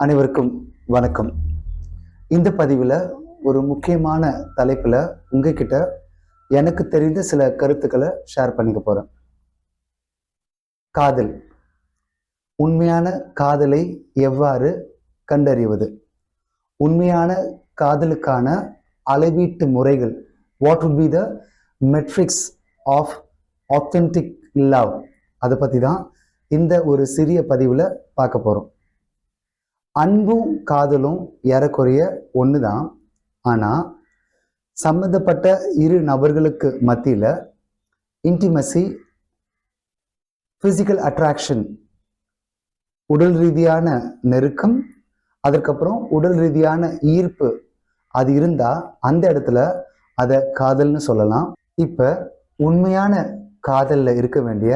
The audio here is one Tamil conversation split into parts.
அனைவருக்கும் வணக்கம். இந்த பதிவில் ஒரு முக்கியமான தலைப்பில் உங்ககிட்ட எனக்கு தெரிந்த சில கருத்துக்களை ஷேர் பண்ணிக்க போகிறேன் காதல். உண்மையான காதலை எவ்வாறு கண்டறிவது? உண்மையான காதலுக்கான அளவீட்டு முறைகள் what would be the metrics of authentic love அதை பற்றி தான் இந்த ஒரு சிறிய பதிவில் பார்க்க போகிறோம் அன்பும் காதலும் ஏறக்குறைய ஒன்று தான் ஆனால் சம்மந்தப்பட்ட இரு நபர்களுக்கு மத்தியில் இன்டிமசி ஃபிசிக்கல் அட்ராக்ஷன் உடல் ரீதியான நெருக்கம் அதற்கப்புறம் உடல் ரீதியான ஈர்ப்பு அது இருந்தால் அந்த இடத்துல அதை காதல்னு சொல்லலாம். இப்போ உண்மையான காதலில் இருக்க வேண்டிய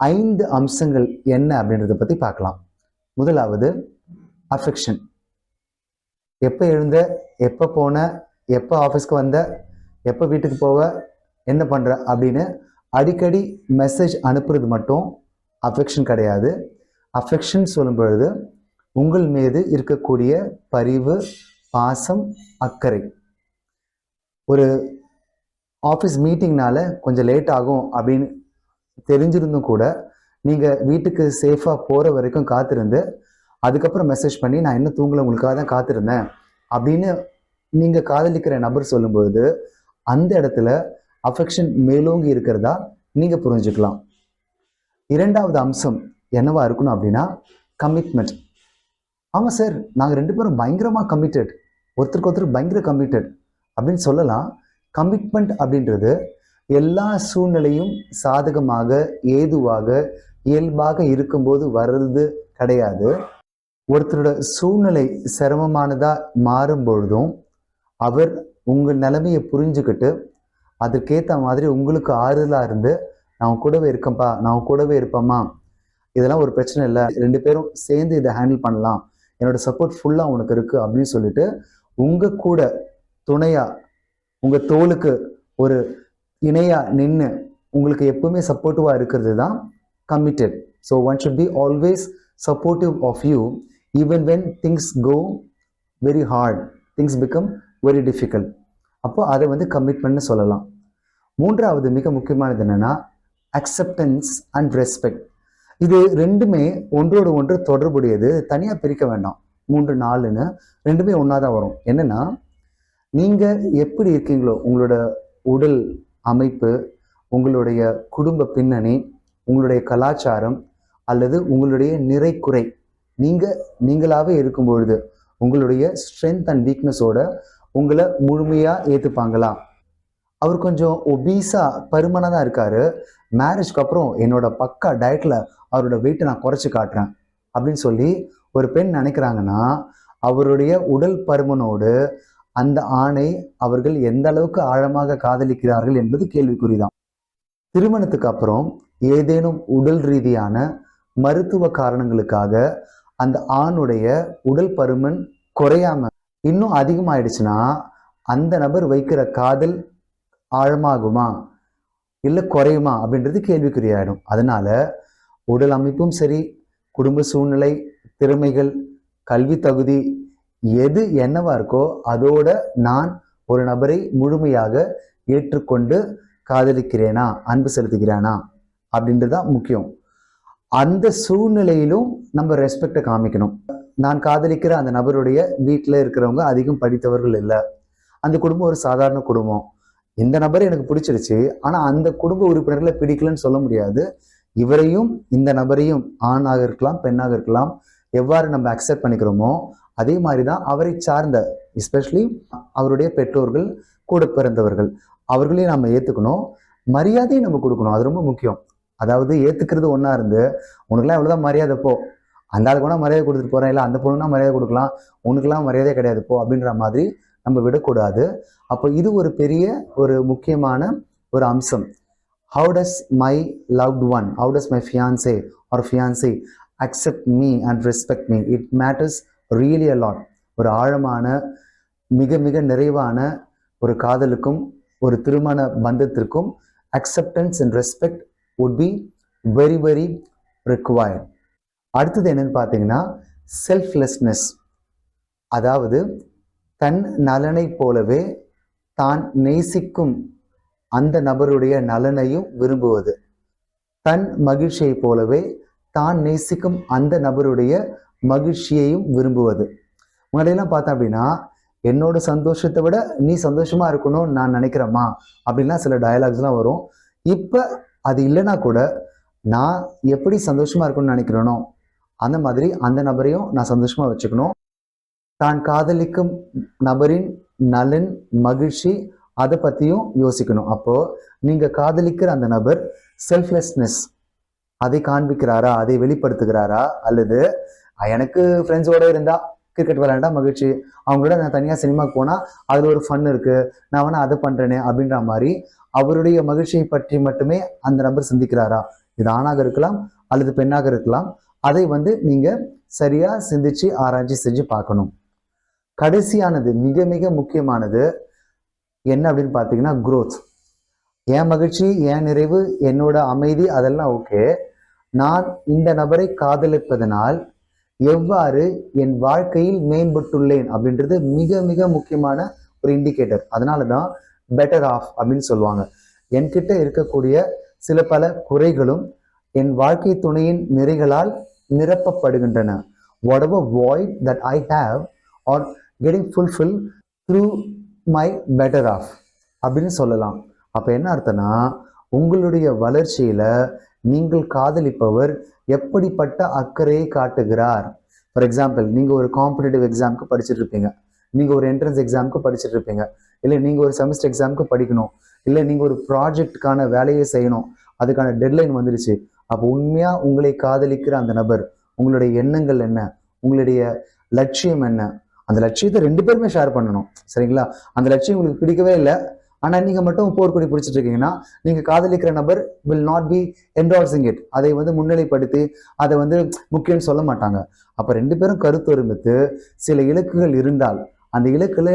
ஐந்து அம்சங்கள் என்ன அப்படின்றத பற்றி பார்க்கலாம். முதலாவது அஃபெக்ஷன் எப்போ எழுந்த எப்போ போன எப்போ ஆஃபீஸ்க்கு வந்த எப்போ வீட்டுக்கு போவ என்ன பண்ணுற அப்படின்னு அடிக்கடி மெசேஜ் அனுப்புறது மட்டும் அஃபெக்ஷன் கிடையாது. அஃபெக்ஷன் சொல்லும் பொழுது உங்கள் மீது இருக்கக்கூடிய பரிவு பாசம் அக்கறை. ஒரு ஆஃபீஸ் மீட்டிங்னால கொஞ்சம் லேட் ஆகும் அப்படின்னு தெரிஞ்சிருந்தும் கூட நீங்கள் வீட்டுக்கு சேஃபாக போகிற வரைக்கும் காத்திருந்து அதுக்கப்புறம் மெசேஜ் பண்ணி நான் இன்னும் தூங்கலை உங்களுக்காக தான் காத்திருந்தேன். அப்படின்னு நீங்கள் காதலிக்கிற நபர் சொல்லும்பொழுது அந்த இடத்துல அஃபெக்ஷன் மேலோங்கி இருக்கிறதா நீங்கள் புரிஞ்சுக்கலாம். இரண்டாவது அம்சம் என்னவா இருக்கணும் அப்படின்னா கமிட்மெண்ட் ஆமாம் சார் நாங்கள் ரெண்டு பேரும் பயங்கரமாக கமிட்டட் ஒருத்தருக்கு ஒருத்தர் பயங்கர கமிட்டட் அப்படின்னு சொல்லலாம். கமிட்மெண்ட் அப்படின்றது எல்லா சூழ்நிலையும் சாதகமாக ஏதுவாக இயல்பாக இருக்கும்போது வர்றது கிடையாது. ஒருத்தரோட சூழ்நிலை சிரமமானதா மாறும் பொழுதும் அவர் உங்கள் நிலைமையை புரிஞ்சுக்கிட்டு அதற்கேற்ற மாதிரி உங்களுக்கு ஆறுதலாக இருந்து நான் கூடவே இருக்கேன்ப்பா நான் கூடவே இருப்பேம்மா. இதெல்லாம் ஒரு பிரச்சனை இல்லை. ரெண்டு பேரும் சேர்ந்து இதை ஹேண்டில் பண்ணலாம். என்னோட சப்போர்ட் ஃபுல்லாக உனக்கு இருக்குது அப்படின்னு சொல்லிட்டு உங்கள் கூட துணையாக உங்கள் தோளுக்கு ஒரு இணையாக நின்று உங்களுக்கு எப்பவுமே சப்போர்ட்டிவாக இருக்கிறது தான் committed so one should be always supportive of you even when things go very hard things become very difficult அப்போ அதை வந்து கமிட்மெண்ட்னு சொல்லலாம். மூன்றாவது மிக முக்கியமானது என்னென்னா அக்செப்டன்ஸ் அண்ட் ரெஸ்பெக்ட் இது ரெண்டுமே ஒன்றோடு ஒன்று தொடர்புடையது. தனியாக பிரிக்க வேண்டாம். மூன்று நாலுன்னு ரெண்டுமே ஒன்றா தான் வரும். என்னென்னா நீங்கள் எப்படி இருக்கீங்களோ உங்களோட உடல் அமைப்பு உங்களுடைய குடும்ப பின்னணி உங்களுடைய கலாச்சாரம் அல்லது உங்களுடைய நிறைக்குறை நீங்கள் நீங்களாகவே இருக்கும் பொழுது உங்களுடைய ஸ்ட்ரென்த் அண்ட் வீக்னஸோட உங்களை முழுமையாக ஏற்றுப்பாங்களா அவர் கொஞ்சம் ஒபீஸாக பருமனாக தான் இருக்கார். மேரேஜ்க்கு அப்புறம் என்னோட பக்கா டயட்டில் அவரோட வெயிட்டை நான் குறைச்சி காட்டுறேன் அப்படின்னு சொல்லி ஒரு பெண் நினைக்கிறாங்கன்னா அவருடைய உடல் பருமனோடு அந்த ஆணை அவர்கள் எந்த அளவுக்கு ஆழமாக காதலிக்கிறார்கள் என்பது கேள்விக்குறிதான். திருமணத்துக்கு அப்புறம் ஏதேனும் உடல் ரீதியான மருத்துவ காரணங்களுக்காக அந்த ஆணுடைய உடல் பருமன் குறையாம இன்னும் அதிகமாயிடுச்சுன்னா அந்த நபர் வைக்கிற காதல் ஆழமாகுமா? இல்லை குறையுமா? அப்படின்றது கேள்விக்குறியாயிடும். அதனால உடல் அமைப்பும் சரி குடும்ப சூழ்நிலை திறமைகள் கல்வி தகுதி எது என்னவா இருக்கோ அதோட நான் ஒரு நபரை முழுமையாக ஏற்றுக்கொண்டு காதலிக்கிறேனா? அன்பு செலுத்துகிறேனா? அப்படின்றது தான் முக்கியம். அந்த சூழ்நிலையிலும் நம்ம ரெஸ்பெக்டை காமிக்கணும். நான் காதலிக்கிற அந்த நபருடைய வீட்டில் இருக்கிறவங்க அதிகம் படித்தவர்கள் இல்லை. அந்த குடும்பம் ஒரு சாதாரண குடும்பம். இந்த நபர் எனக்கு பிடிச்சிருச்சு. ஆனால் அந்த குடும்ப உறுப்பினர்களை பிடிக்கலன்னு சொல்ல முடியாது. இவரையும் இந்த நபரையும் ஆணாக இருக்கலாம் பெண்ணாக இருக்கலாம் எவ்வாறு நம்ம அக்செப்ட் பண்ணிக்கிறோமோ அதே மாதிரி தான் அவரை சார்ந்த எஸ்பெஷலி அவருடைய பெற்றோர்கள் கூட பிறந்தவர்கள் அவர்களையும் நம்ம ஏற்றுக்கணும் மரியாதையும் நம்ம கொடுக்கணும். அது ரொம்ப முக்கியம். அதாவது ஏற்றுக்கிறது ஒன்றா இருந்து உனக்குலாம் எவ்வளோதான் மரியாதை போ. அந்த ஆளுக்கு வேணா மரியாதை கொடுத்துட்டு போகிறேன் இல்லை அந்த பொண்ணுனா மரியாதை கொடுக்கலாம். உனக்குலாம் மரியாதை கிடையாது போ அப்படின்ற மாதிரி நம்ம விடக்கூடாது. அப்போ இது ஒரு பெரிய ஒரு முக்கியமான ஒரு அம்சம். How does my loved one how does my fiancee or fiancee accept me and respect me it matters really a lot ஒரு ஆழமான மிக மிக நிறைவான ஒரு காதலுக்கும் ஒரு திருமண பந்தத்திற்கும் acceptance and respect would be very very required. அடுத்தது என்னன்னு பார்த்தீங்கன்னா செல்ஃப்லெஸ்னஸ் அதாவது தன் நலனை போலவே தான் நேசிக்கும் அந்த நபருடைய நலனையும் விரும்புவது. தன் மகிழ்ச்சியைப் போலவே தான் நேசிக்கும் அந்த நபருடைய மகிழ்ச்சியையும் விரும்புவது. முன்னாடியெல்லாம் பார்த்தோம் அப்படின்னா என்னோட சந்தோஷத்தை விட நீ சந்தோஷமா இருக்கணும்னு நான் நினைக்கிறேம்மா. அப்படின்லாம் சில டயலாக்ஸ்லாம் வரும். இப்போ அது இல்லைன்னா கூட நான் எப்படி சந்தோஷமா இருக்கணும்னு நினைக்கிறேனோ அந்த மாதிரி அந்த நபரையும் நான் சந்தோஷமா வச்சுக்கணும். தான் காதலிக்கும் நபரின் நலன் மகிழ்ச்சி அதை பற்றியும் யோசிக்கணும். அப்போ நீங்க காதலிக்கிற அந்த நபர் செல்ஃப்லெஸ்னஸ் அதை காண்பிக்கிறாரா அதை வெளிப்படுத்துகிறாரா அல்லது எனக்கு ஃப்ரெண்ட்ஸோட இருந்தா கிரிக்கெட் விளையாண்டா மகிழ்ச்சி. அவங்களோட நான் தனியாக சினிமாவுக்கு போனால் அதில் ஒரு ஃபன் இருக்குது நான் வேணால் அதை பண்ணுறேனே அப்படின்ற மாதிரி அவருடைய மகிழ்ச்சியை பற்றி மட்டுமே அந்த நபர் சிந்திக்கிறாரா? இது ஆணாக இருக்கலாம் அல்லது பெண்ணாக இருக்கலாம். அதை வந்து நீங்க சரியா சிந்திச்சு ஆராய்ச்சி செஞ்சு பார்க்கணும். கடைசியானது மிக மிக முக்கியமானது என்ன அப்படின்னு பார்த்தீங்கன்னா குரோத் என் மகிழ்ச்சி என் நிறைவு என்னோட அமைதி அதெல்லாம் ஓகே நான் இந்த நபரை காதலிப்பதனால் எவ்வாறு என் வாழ்க்கையில் மேம்பட்டுள்ளேன் அப்படின்றது மிக மிக முக்கியமான ஒரு இண்டிகேட்டர் அதனால தான் பெட்டர் ஆஃப் அப்படின்னு சொல்லுவாங்க. என்கிட்ட இருக்கக்கூடிய சில பல குறைகளும் என் வாழ்க்கை துணையின் நிறைகளால் நிரப்பப்படுகின்றன. Whatever void that I have are getting fulfil through my better half அப்படின்னு சொல்லலாம். அப்போ என்ன அர்த்தம்னா உங்களுடைய வளர்ச்சியில் நீங்கள் காதலிப்பவர் எப்படிப்பட்ட அக்கறையை காட்டுகிறார்? ஃபார் எக்ஸாம்பிள் நீங்கள் ஒரு காம்படிட்டிவ் எக்ஸாமுக்கு படிச்சுட்டு இருப்பீங்க. நீங்கள் ஒரு என்ட்ரன்ஸ் எக்ஸாமுக்கு படிச்சுட்டு இருப்பீங்க. இல்லை நீங்கள் ஒரு செமஸ்டர் எக்ஸாமுக்கு படிக்கணும். இல்லை நீங்கள் ஒரு ப்ராஜெக்ட்டுக்கான வேலையை செய்யணும். அதுக்கான டெட்லைன் வந்துடுச்சு அப்போ உண்மையாக உங்களை காதலிக்கிற அந்த நபர் உங்களுடைய எண்ணங்கள் என்ன? உங்களுடைய லட்சியம் என்ன? அந்த லட்சியத்தை ரெண்டு பேருமே ஷேர் பண்ணணும். சரிங்களா? அந்த லட்சியம் உங்களுக்கு பிடிக்கவே இல்லை. ஆனால் நீங்கள் மட்டும் போர்க்கொடி பிடிச்சிட்டு இருக்கீங்கன்னா நீங்கள் காதலிக்கிற நபர் will not be endorsing it அதை வந்து முன்னிலைப்படுத்தி அதை வந்து முக்கியம்னு சொல்ல மாட்டாங்க. அப்போ ரெண்டு பேரும் கருத்து ஒருமித்து சில இலக்குகள் இருந்தால் அந்த இலக்கில்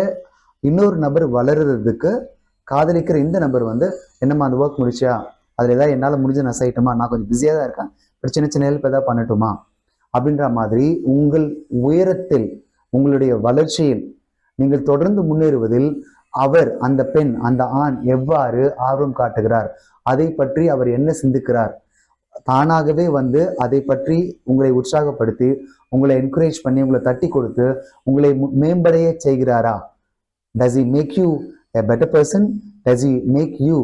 இன்னொரு நபர் வளருறதுக்கு காதலிக்கிற இந்த நபர் வந்து என்னம்மா அந்த ஒர்க் முடிச்சியா? அதில் ஏதாவது என்னால் முடிஞ்ச நான் செய்யட்டுமா? நான் கொஞ்சம் பிஸியாக தான் இருக்கேன். ஒரு சின்ன சின்ன ஹெல்ப் ஏதாவது பண்ணட்டுமா? அப்படின்ற மாதிரி உங்கள் உயரத்தில் உங்களுடைய வளர்ச்சியில் நீங்கள் தொடர்ந்து முன்னேறுவதில் அவர் அந்த பெண் அந்த ஆண் எவ்வாறு ஆர்வம் காட்டுகிறார்? அதை பற்றி அவர் என்ன சிந்திக்கிறார்? தானாகவே வந்து அதை பற்றி உங்களை உற்சாகப்படுத்தி உங்களை என்கரேஜ் பண்ணி உங்களை தட்டி கொடுத்து உங்களை மு- மேம்படைய செய்கிறாரா? Does he make you a better person does he make you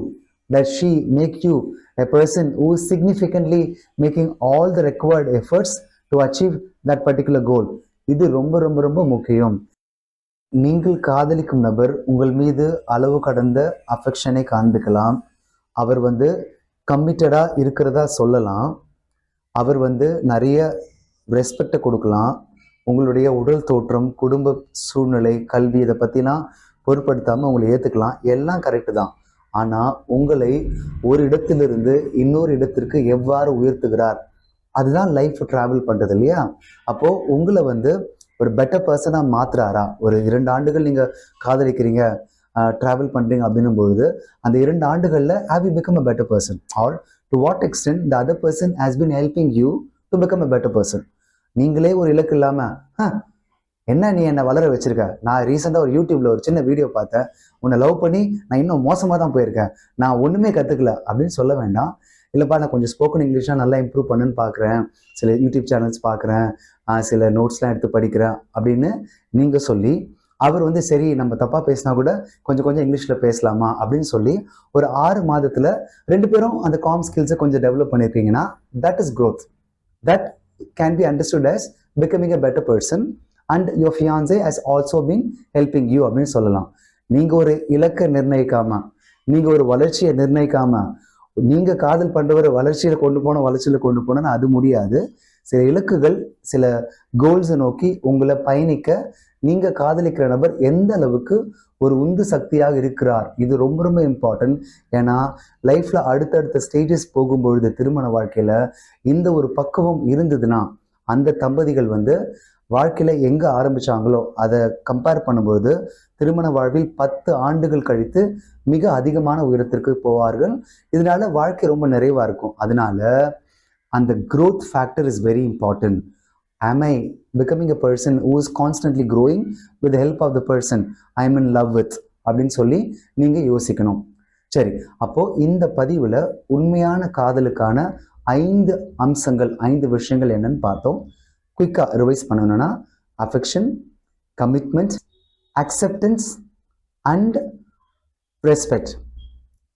does she make you a person who is significantly making all the required efforts to achieve that particular goal இது ரொம்ப ரொம்ப ரொம்ப முக்கியம் நீங்கள் காதலிக்கும் நபர் உங்கள் மீது அளவு கடந்த அஃபெக்ஷனை காண்பிக்கலாம் அவர் வந்து கம்மிட்டடா இருக்கிறதா சொல்லலாம் அவர் வந்து நிறைய ரெஸ்பெக்டை கொடுக்கலாம் உங்களுடைய உடல் தோற்றம் குடும்ப சூழ்நிலை கல்வி இதை பற்றிலாம் பொருட்படுத்தாமல் உங்களை ஏற்றுக்கலாம் எல்லாம் கரெக்டு தான். ஆனால் உங்களை ஒரு இடத்திலிருந்து இன்னொரு இடத்திற்கு எவ்வாறு உயர்த்துகிறார்? அதுதான் லைஃப் ட்ராவல் பண்ணுறது இல்லையா? அப்போது உங்களை வந்து ஒரு பெட்டர் பர்சனாக மாற்றுறாரா ஒரு இரண்டு ஆண்டுகள் நீங்கள் காதலிக்கிறீங்க ட்ராவல் பண்ணுறீங்க அப்படின்னும் பொழுது அந்த இரண்டு ஆண்டுகளில் have you become a better person or to what extent the other person has been helping you to become a better person நீங்களே ஒரு இலக்கு இல்லாமல் என்ன நீ என்னை வளர வச்சிருக்க? நான் ரீசெண்டாக ஒரு யூடியூப்ல ஒரு சின்ன வீடியோ பார்த்தேன். உன்னை லவ் பண்ணி நான் இன்னும் மோசமாக தான் போயிருக்கேன். நான் ஒன்றுமே கற்றுக்கல அப்படின்னு சொல்ல வேண்டாம். இல்லைப்பா நான் கொஞ்சம் ஸ்போக்கன் இங்கிலீஷாக நல்லா இம்ப்ரூவ் பண்ணுன்னு பார்க்குறேன் சில யூடியூப் சேனல்ஸ் பார்க்குறேன் சில நோட்ஸ்லாம் எடுத்து படிக்கிறேன். அப்படின்னு நீங்கள் சொல்லி அவர் வந்து சரி நம்ம தப்பாக பேசினா கூட கொஞ்சம் கொஞ்சம் இங்கிலீஷில் பேசலாமா? அப்படின்னு சொல்லி ஒரு ஆறு மாதத்தில் ரெண்டு பேரும் அந்த காம் ஸ்கில்ஸை கொஞ்சம் develop பண்ணியிருக்கீங்கன்னா that is growth that can be understood as becoming a better person and your fiancee has also been helping you அப்படின்னு சொல்லலாம். நீங்கள் ஒரு இலக்கை நிர்ணயிக்காம நீங்கள் ஒரு வளர்ச்சியை நிர்ணயிக்காம நீங்கள் காதல் பண்ணுறவரை வளர்ச்சியில் கொண்டு போன வளர்ச்சியில் கொண்டு போனோன்னு அது முடியாது. சில இலக்குகள் சில கோல்ஸை நோக்கி உங்களை பயணிக்க நீங்கள் காதலிக்கிற நபர் எந்த அளவுக்கு ஒரு உந்து சக்தியாக இருக்கிறார்? இது ரொம்ப ரொம்ப இம்பார்ட்டன்ட் ஏன்னா லைஃப்பில் அடுத்தடுத்த ஸ்டேஜஸ் போகும்பொழுது திருமண வாழ்க்கையில் இந்த ஒரு பக்குவம் இருந்ததுன்னா அந்த தம்பதிகள் வந்து வாழ்க்கையில எங்க ஆரம்பிச்சாங்களோ அதை கம்பேர் பண்ணும்போது திருமண வாழ்வில் பத்து ஆண்டுகள் கழித்து மிக அதிகமான உயரத்திற்கு போவார்கள். இதனால வாழ்க்கை ரொம்ப நிறைவா இருக்கும். அதனால அந்த growth factor is very important am i becoming a person who is constantly growing? With the help of the person i am in love with அப்படின்னு சொல்லி நீங்கள் யோசிக்கணும். சரி அப்போது இந்த பதிவில் உண்மையான காதலுக்கான ஐந்து அம்சங்கள் ஐந்து விஷயங்கள் என்னன்னு பார்த்தோம். குயிக்காக ரிவைஸ் பண்ணணும்னா affection commitment acceptance and respect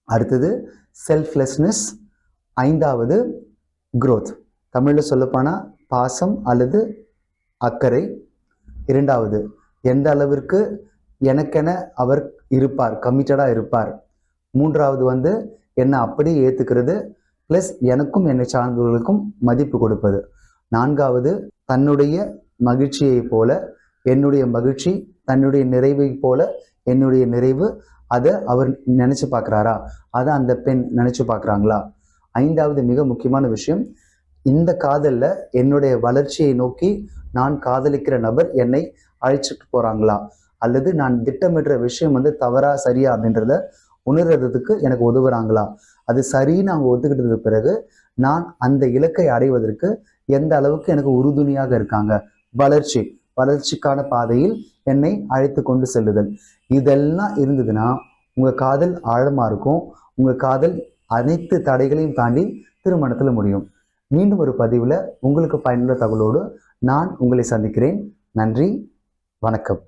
அடுத்தது செல்ஃப்லெஸ்னஸ் ஐந்தாவது க்ரோத் தமிழில் சொல்லப்போனால் பாசம் அல்லது அக்கறை? இரண்டாவது எந்த அளவிற்கு எனக்கென அவர் இருப்பார் கமிட்டடாக இருப்பார்? மூன்றாவது வந்து என்னை அப்படியே ஏற்றுக்கிறது ப்ளஸ் எனக்கும் என்னை சார்ந்தவர்களுக்கும் மதிப்பு கொடுப்பது. நான்காவது தன்னுடைய மகிழ்ச்சியைப் போல என்னுடைய மகிழ்ச்சி தன்னுடைய நிறைவை போல என்னுடைய நிறைவு அதை அவர் நினைச்சு பார்க்குறாரா? அதை அந்த பெண் நினைச்சு பார்க்குறாங்களா? ஐந்தாவது மிக முக்கியமான விஷயம் இந்த காதலில் என்னுடைய வளர்ச்சியை நோக்கி நான் காதலிக்கிற நபர் என்னை அழைச்சிட்டு போகிறாங்களா அல்லது நான் திட்டமிடுற விஷயம் வந்து தவறா சரியா அப்படின்றத உணர்றதுக்கு எனக்கு உதவுறாங்களா? அது சரின்னு அவங்க ஒத்துக்கிட்டதுக்கு பிறகு நான் அந்த இலக்கை அடைவதற்கு எந்த அளவுக்கு எனக்கு உறுதுணையாக இருக்காங்க? வளர்ச்சி வளர்ச்சிக்கான பாதையில் என்னை அழைத்து கொண்டு செல்லுதல். இதெல்லாம் இருந்ததுன்னா உங்கள் காதல் ஆழமாக இருக்கும். உங்கள் காதல் அனைத்து தடைகளையும் தாண்டி திருமணத்தில் முடியும். மீண்டும் ஒரு பதிவில் உங்களுக்கு பயனுள்ள தகவலோடு நான் உங்களை சந்திக்கிறேன். நன்றி வணக்கம்.